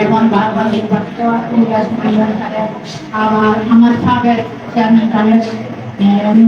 এবং বারবার আমার আমার সাবেক চেয়ারম্যান সাহেব আমি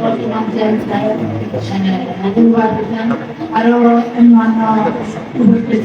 বর্তমান চেয়ারম্যান সাহেব দুবার দিচ্ছেন আরো অন্যান্য উপস্থিত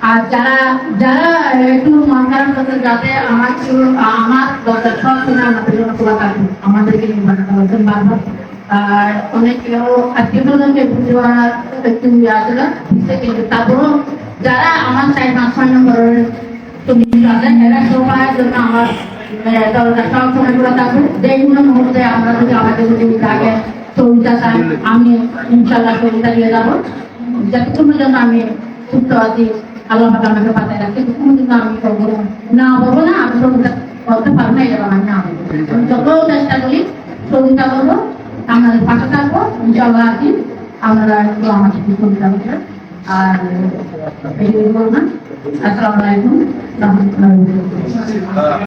আর যারা যারা একটু মন খারাপ যাতে আমার আমার দরকার সব শুনে আমাদের জন্য খোলা থাকবে আমাদেরকে নির্বাচন করছেন আর অনেক আত্মীয় স্বজনকে বুঝতে পারার একটু ইয়ে আছে না কিন্তু তারপরও যারা আমার চাই পাঁচ ছয় নম্বরের তুমি আছেন এরা সবার জন্য আমার দরকার সব সময় খোলা থাকবে কোনো মুহূর্তে আমরা যদি আমাদের যদি লাগে সহযোগিতা চাই, আমি ইনশাল্লাহ সহযোগিতা দিয়ে যাব। যতক্ষণের জন্য আমি সুস্থ আছি আল্লাহ পাক আমাকে পাতায় রাখে। ততক্ষণ কিন্তু আমি করব না। বলব না, আমি সহযোগিতা করতে পারব না এটা আমার না আমি যত চেষ্টা করি সহযোগিতা করব আপনাদের পাশে থাকব। ইনশাল্লাহ আছি। আপনারা একটু আমার সাথে সহযোগিতা করবেন আর এই বলবেন আসসালামু আলাইকুম। রহমতুল্লাহ